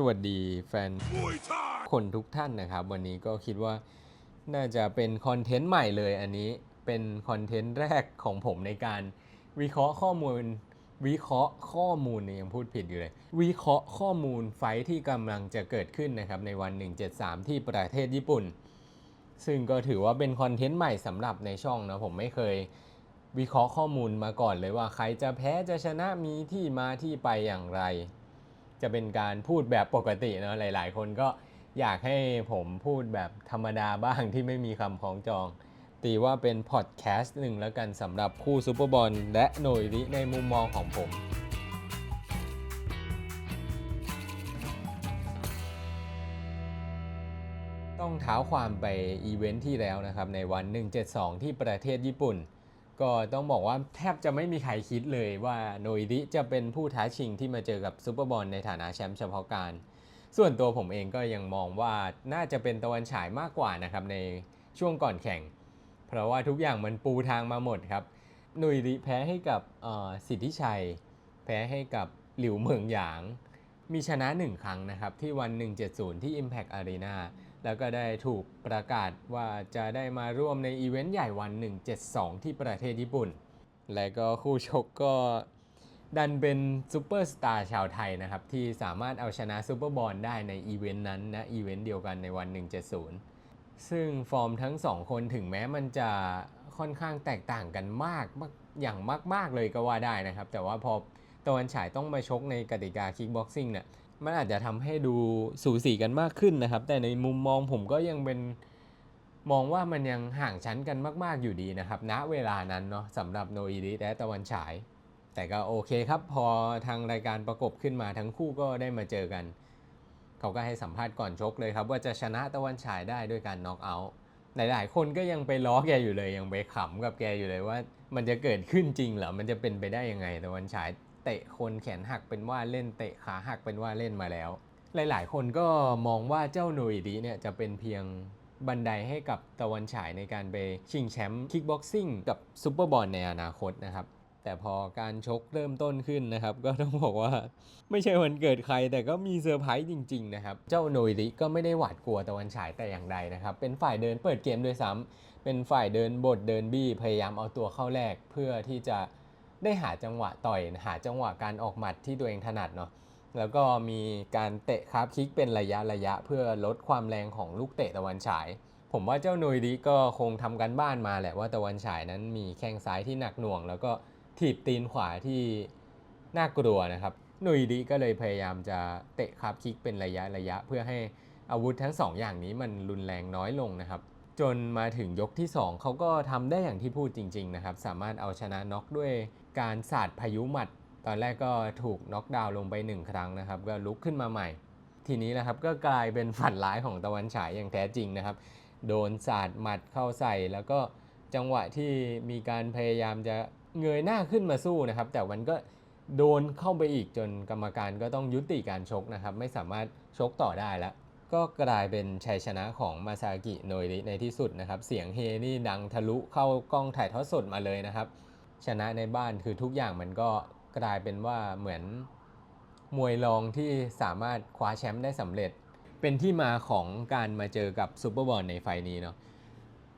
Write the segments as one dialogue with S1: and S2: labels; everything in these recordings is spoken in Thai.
S1: สวัสดีแฟนคนทุกท่านนะครับ วันนี้ก็คิดว่าน่าจะเป็นคอนเทนต์ใหม่เลยอันนี้เป็นคอนเทนต์แรกของผมในการวิเคราะห์ข้อมูล วิเคราะห์ข้อมูลเนี่ยยังพูดผิดอยู่เลย วิเคราะห์ข้อมูลไฟท์ที่กำลังจะเกิดขึ้นนะครับในวัน 173 ที่ประเทศญี่ปุ่น ซึ่งก็ถือว่าเป็นคอนเทนต์ใหม่สำหรับในช่องนะผมไม่เคยวิเคราะห์ข้อมูลมาก่อนเลยว่าใครจะแพ้จะชนะมีที่มาที่ไปอย่างไร จะเป็นการพูดแบบปกติเนอะหลาย ๆ คนก็อยากให้ผมพูดแบบธรรมดาบ้างที่ไม่มีคำของจอง ตีว่าเป็นพอดแคสต์หนึ่งแล้วกันสำหรับคู่ซูเปอร์บอลและโนยริในมุมมองของผม ต้องเท้าความไปอีเวนท์ที่แล้วนะครับ ในวัน 172 ที่ประเทศญี่ปุ่น ก็ต้องบอกว่าแทบจะไม่มีใครคิดเลยว่าโนอิริจะเป็นผู้ท้าชิงที่มาเจอกับซูเปอร์บอลในฐานะแชมป์เฉพาะการ ส่วนตัวผมเองก็ยังมองว่าน่าจะเป็นตะวันฉายมากกว่านะครับในช่วงก่อนแข่ง เพราะว่าทุกอย่างมันปูทางมาหมดครับโนอิริแพ้ให้กับสิทธิชัย แพ้ให้กับหลิวเหมิงหยาง มีชนะ 1 ครั้งนะครับที่วัน 170 ที่ Impact Arena แล้วก็ได้ถูกประกาศว่าจะได้มาร่วมในอีเวนต์ใหญ่วัน 172 ที่ประเทศญี่ปุ่น และก็คู่ชกก็ดันเป็นซูเปอร์สตาร์ชาวไทยนะครับ ที่สามารถเอาชนะซูเปอร์บอลได้ในอีเวนต์นั้นนะอีเวนต์เดียวกันในวัน 170 ซึ่งฟอร์มทั้งสองคนถึงแม้มันจะค่อนข้างแตกต่างกันมากมากอย่างมาก ๆ เลยก็ว่าได้นะครับ แต่ว่าพอตะวันฉายต้องมาชกในกติกาคิกบ็อกซิ่งเนี่ย มันอาจจะทำให้ดูสูสีกันมากขึ้นนะครับ แต่ในมุมมองผมก็ยังเป็นมองว่ามันยังห่างชั้นกันมาก ๆ อยู่ดีนะครับณเวลานั้นเนาะสำหรับโนอิริและตะวันฉาย แต่ก็โอเคครับ พอทางรายการประกบขึ้นมาทั้งคู่ก็ได้มาเจอกัน เขาก็ให้สัมภาษณ์ก่อนชกเลยครับ ว่าจะชนะตะวันฉายได้ด้วยการน็อกเอาท์หลาย ๆ คนก็ยังไปล้อแกอยู่เลยยังไปขำกับแกอยู่เลยว่า มันจะเกิดขึ้นจริงเหรอมันจะเป็นไปได้ยังไงตะวันฉาย เตะคนแขนหักเป็นว่าเล่นเตะขาหักเป็นว่าเล่นมาแล้ว หลาย ๆ คนก็มองว่าเจ้าโนอิริเนี่ยจะเป็นเพียงบันไดให้กับตะวันฉายในการไปชิงแชมป์คิกบ็อกซิ่งกับซูเปอร์บอลในอนาคตนะครับ แต่พอการชกเริ่มต้นขึ้นนะครับ ก็ต้องบอกว่าไม่ใช่วันเกิดใครแต่ก็มีเซอร์ไพรส์จริง ๆ นะครับ เจ้าโนอิริก็ไม่ได้หวาดกลัวตะวันฉายแต่อย่างใดนะครับ เป็นฝ่ายเดินเปิดเกมด้วยซ้ำเป็นฝ่ายเดินบทเดินบี้พยายามเอาตัวเข้าแรกเพื่อที่จะ ได้หาจังหวะต่อย หาจังหวะการออกหมัดที่ตัวเองถนัดเนาะแล้วก็มีการเตะคาร์ฟคิกเป็นระยะระยะเพื่อลดความแรงของลูกเตะตะวันฉาย ผมว่าเจ้าโนยดีก็คงทำกันบ้านมาแหละว่าตะวันฉายนั้นมีแข้งซ้ายที่หนักหน่วง แล้วก็ถีบตีนขวาที่น่ากลัวนะครับโนยดีก็เลยพยายามจะเตะคาร์ฟคิกเป็นระยะระยะ เพื่อให้อาวุธทั้งสองอย่างนี้มันรุนแรงน้อยลงนะครับจนมาถึงยกที่ 2 เขาก็ทำได้อย่างที่พูดจริง ๆ นะครับ สามารถเอาชนะน็อกด้วย การสาดพายุหมัด ตอนแรกก็ถูกน็อกดาวน์ลงไป1ครั้งนะครับ ก็ลุกขึ้นมาใหม่ ทีนี้นะครับก็กลายเป็นฝันร้ายของตะวันฉายอย่างแท้จริงนะครับ โดนสาดหมัดเข้าใส่ แล้วก็จังหวะที่มีการพยายามจะเงยหน้าขึ้นมาสู้นะครับ แต่มันก็โดนเข้าไปอีกจนกรรมการก็ต้องยุติการชกนะครับ ไม่สามารถชกต่อได้แล้ว ก็กลายเป็นชัยชนะของมาซากิโนริในที่สุดนะครับ เสียงเฮนี่ดังทะลุเข้ากล้องถ่ายทอดสดมาเลยนะครับ ชนะในบ้านคือทุกอย่างมันก็กลายเป็นว่าเหมือนมวยรองที่สามารถคว้าแชมป์ได้สำเร็จ เป็นที่มาของการมาเจอกับซูเปอร์บอลในไฟล์นี้เนาะ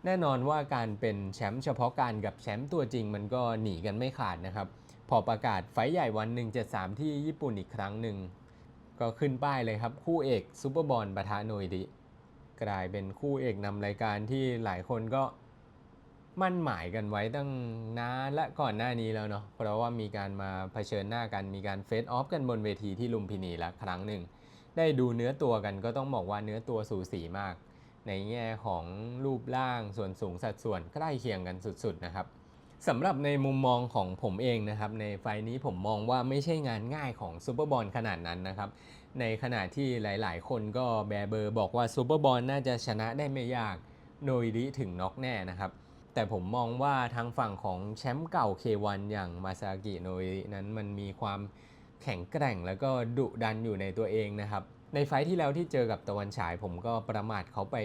S1: แน่นอนว่าการเป็นแชมป์เฉพาะการกับแชมป์ตัวจริงมันก็หนีกันไม่ขาดนะครับ พอประกาศไฟใหญ่วัน 173 ที่ญี่ปุ่นอีกครั้งหนึ่ง ก็ขึ้นป้ายเลยครับ คู่เอกซูเปอร์บอลปะทะโนยดิ กลายเป็นคู่เอกนำรายการที่หลายคนก็ มั่นหมายกันไว้ตั้งนานและก่อนหน้านี้แล้วเนาะเพราะว่ามีการมาเผชิญหน้ากันมีการเฟสออฟกันบนเวทีที่ลุมพินีละครั้งหนึ่ง ได้ดูเนื้อตัวกันก็ต้องบอกว่าเนื้อตัวสูสีมาก ในแง่ของรูปร่างส่วนสูงสัดส่วนใกล้เคียงกันสุดๆนะครับสำหรับในมุมมองของผมเองนะครับในไฟล์นี้ผมมองว่าไม่ใช่งานง่ายของซูเปอร์บอลขนาดนั้นนะครับ ในขณะที่หลายๆ คนก็แบร์เบอร์บอกว่าซูเปอร์บอลน่าจะชนะได้ไม่ยาก โนยริถึงน็อกแน่นะครับ แต่ผมมองว่าทางฝั่งของแชมป์เก่า K1 อย่างมาซากิโนยรินั้นมันมีความแข็งแกร่งแล้วก็ดุดันอยู่ในตัวเองนะครับ ในไฟที่แล้วที่เจอกับตะวันฉายผมก็ประมาทเขาไป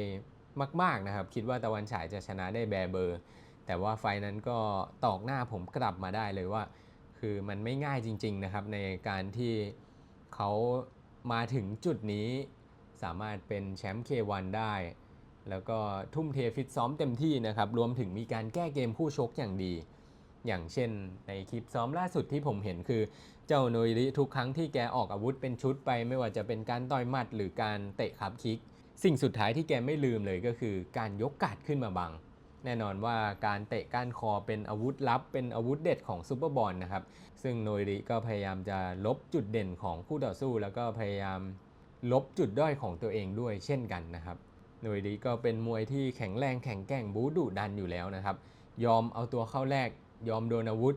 S1: มาก ๆนะครับ คิดว่าตะวันฉายจะชนะได้แบร์เบอร์ แต่ว่าไฟนั้นก็ตอกหน้าผมกลับมาได้เลยว่า คือมันไม่ง่ายจริง ๆนะครับ ในการที่เขามาถึงจุดนี้สามารถเป็นแชมป์ K1 ได้ แล้วก็ทุ่มเทฟิตซ้อมเต็มที่นะครับ รวมถึงมีการแก้เกมคู่ชกอย่างดี อย่างเช่น ในคลิปซ้อมล่าสุดที่ผมเห็นคือ เจ้าโนยริทุกครั้งที่แกออกอาวุธเป็นชุดไป ไม่ว่าจะเป็นการต่อยหมัดหรือการเตะขับคิก สิ่งสุดท้ายที่แกไม่ลืมเลยก็คือ การยกกาดขึ้นมาบัง แน่นอนว่าการเตะก้านคอเป็นอาวุธลับ เป็นอาวุธเด็ดของซูเปอร์บอลนะครับ ซึ่งโนยริก็พยายามจะลบจุดเด่นของคู่ต่อสู้ แล้วก็พยายามลบจุดด้อยของตัวเองด้วยเช่นกันนะครับ โนยริก็เป็นมวยที่แข็งแรงแข็งแกร่งบูดุดันอยู่แล้วนะครับ ยอมเอาตัวเข้าแรก ยอมโดนอาวุธ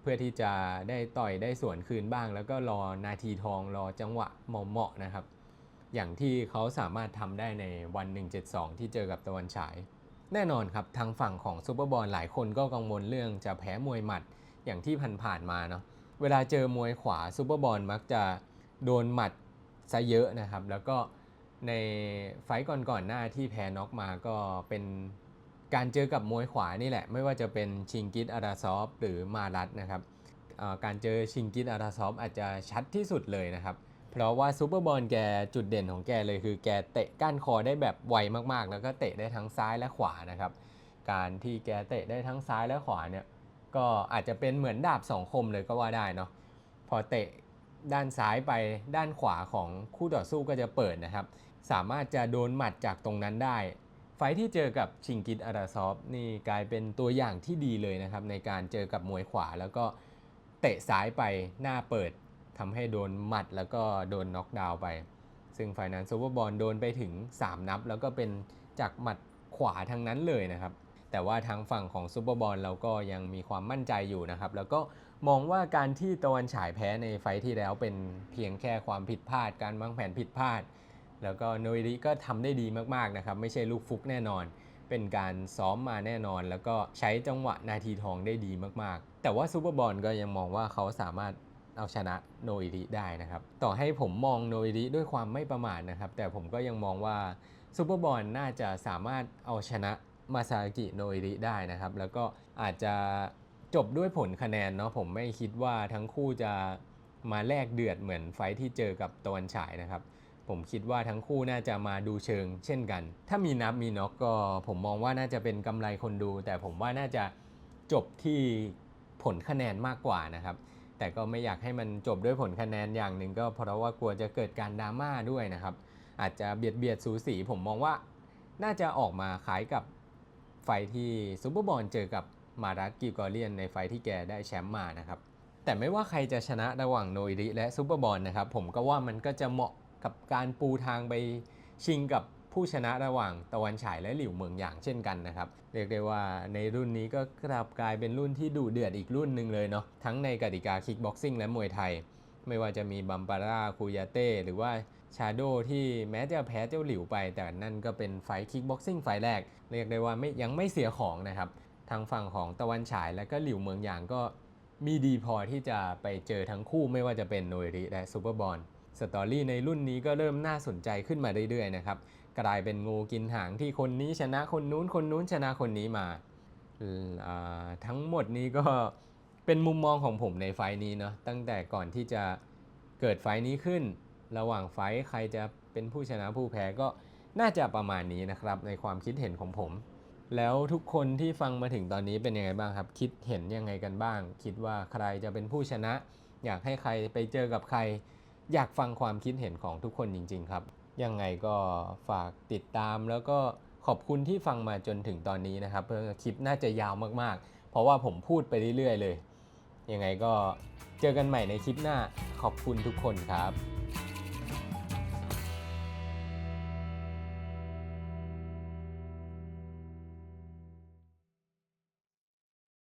S1: เพื่อที่จะได้ต่อยได้สวนคืนบ้าง แล้วก็รอนาทีทองรอจังหวะเหมาะๆนะครับ อย่างที่เขาสามารถทำได้ในวัน 172 ที่เจอกับตะวันฉาย แน่นอนครับทางฝั่งของซูเปอร์บอลหลายคนก็กังวลเรื่องจะแพ้มวยหมัดอย่างที่ผ่านๆมาเนาะเวลาเจอมวยขวาซูเปอร์บอลมักจะโดนหมัดซะเยอะนะครับ แล้วก็ ในไฟก่อนๆหน้าที่แพ้น็อกมาก็เป็นการเจอกับมวยขวานี่แหละ ไม่ว่าจะเป็นชิงกิตอาราซอฟหรือมารัตนะครับการเจอชิงกิตอาราซอฟอาจจะชัดที่สุดเลยนะครับเพราะว่าซูเปอร์บอลแกจุดเด่นของแกเลยคือแกเตะก้านคอได้แบบไวมากๆ แล้วก็เตะได้ทั้งซ้ายและขวานะครับการที่แกเตะได้ทั้งซ้ายและขวาเนี่ยก็อาจจะเป็นเหมือนดาบสองคมเลยก็ว่าได้เนาะพอเตะ ด้านซ้ายไปด้านขวาของคู่ต่อสู้ก็จะเปิดนะครับ สามารถจะโดนหมัดจากตรงนั้นได้ ไฟที่เจอกับชิงกิตอาราซอฟนี่กลายเป็นตัวอย่างที่ดีเลยนะครับ ในการเจอกับมวยขวาแล้วก็เตะซ้ายไปหน้าเปิดทำให้โดนหมัดแล้วก็โดนน็อกดาวน์ไป ซึ่งฝ่ายนั้นซูเปอร์บอลโดนไปถึง 3 นับ แล้วก็เป็นจากหมัดขวาทั้งนั้นเลยนะครับแต่ว่าทางฝั่งของซูเปอร์บอลเราก็ยังมีความมั่นใจอยู่นะครับ แล้วก็ มองว่าการที่ตะวันฉายแพ้ในไฟที่แล้วเป็นเพียงแค่ความผิดพลาด การวางแผนผิดพลาด แล้วก็โนริก็ทำได้ดีมากๆนะครับ ไม่ใช่ลูกฟุกแน่นอน เป็นการซ้อมมาแน่นอน แล้วก็ใช้จังหวะนาทีทองได้ดีมากๆ แต่ว่าซูเปอร์บอลก็ยังมองว่าเขาสามารถเอาชนะโนอิริได้นะครับ ต่อให้ผมมองโนอิริด้วยความไม่ประมาทนะครับ แต่ผมก็ยังมองว่าซูเปอร์บอลน่าจะสามารถเอาชนะมาซากิโนอิริได้นะครับ แล้วก็อาจจะ จบด้วยผลคะแนนเนาะผมไม่คิดว่าทั้งคู่จะมาแลกเดือดเหมือนไฟที่เจอกับตะวันฉายนะครับ ผมคิดว่าทั้งคู่น่าจะมาดูเชิง เช่นกัน ถ้ามีนับมีน็อกก็ผมมองว่าน่าจะเป็นกำไรคนดู แต่ผมว่าน่าจะจบที่ผลคะแนนมากกว่านะครับ แต่ก็ไม่อยากให้มันจบด้วยผลคะแนนอย่างหนึ่งก็เพราะว่ากลัวจะเกิดการดราม่าด้วยนะครับ อาจจะเบียดเบียดสูสีผมมองว่าน่าจะออกมาคล้ายกับไฟท์ที่ซูเปอร์บอลเจอกับ มารัสกิกอเลียนในไฟท์ที่แกได้แชมป์มานะครับ แต่ไม่ว่าใครจะชนะระหว่างโนอิริและซูเปอร์บอลนะครับ ผมก็ว่ามันก็จะเหมาะกับการปูทางไปชิงกับผู้ชนะระหว่างตะวันฉายและหลิวเมืองอย่างเช่นกันนะครับ เรียกได้ว่าในรุ่นนี้ก็กลับกลายเป็นรุ่นที่ดุเดือดอีกรุ่นหนึ่งเลยเนาะทั้งในกติกาคิกบ็อกซิ่งและมวยไทย ไม่ว่าจะมีบัมปาร่าคูยาเต้หรือว่าชาโดที่แม้จะแพ้เจ้าหลิวไป แต่นั่นก็เป็นไฟคิกบ็อกซิ่งไฟแรก เรียกได้ว่าไม่ยังไม่เสียของนะครับ ทางฝั่งของตะวันฉายและก็หลิวเมืองหยางก็มีดีพอที่จะไปเจอทั้งคู่ไม่ว่าจะเป็นโนยริและซูเปอร์บอลสตอรี่ในรุ่นนี้ก็เริ่มน่าสนใจขึ้นมาเรื่อยๆนะครับกลายเป็นงูกินหางที่คนนี้ชนะคนนู้นคนนู้นชนะคนนี้มาทั้งหมดนี้ก็เป็นมุมมองของผมในไฟนี้เนาะตั้งแต่ก่อนที่จะเกิดไฟนี้ขึ้น ระหว่างไฟใครจะเป็นผู้ชนะผู้แพ้ก็น่าจะประมาณนี้นะครับ ในความคิดเห็นของผม แล้วทุกคนที่ฟังมาถึงตอนนี้เป็นยังไงบ้างครับ คิดเห็นยังไงกันบ้าง คิดว่าใครจะเป็นผู้ชนะ อยากให้ใครไปเจอกับใคร อยากฟังความคิดเห็นของทุกคนจริง ๆ ครับ ยังไงก็ฝากติดตามแล้วก็ขอบคุณที่ฟังมาจนถึงตอนนี้นะครับ เพื่อคลิปน่าจะยาวมากๆ เพราะว่าผมพูดไปเรื่อยๆ เลย ยังไงก็เจอกันใหม่ในคลิปหน้าขอบคุณทุกคนครับ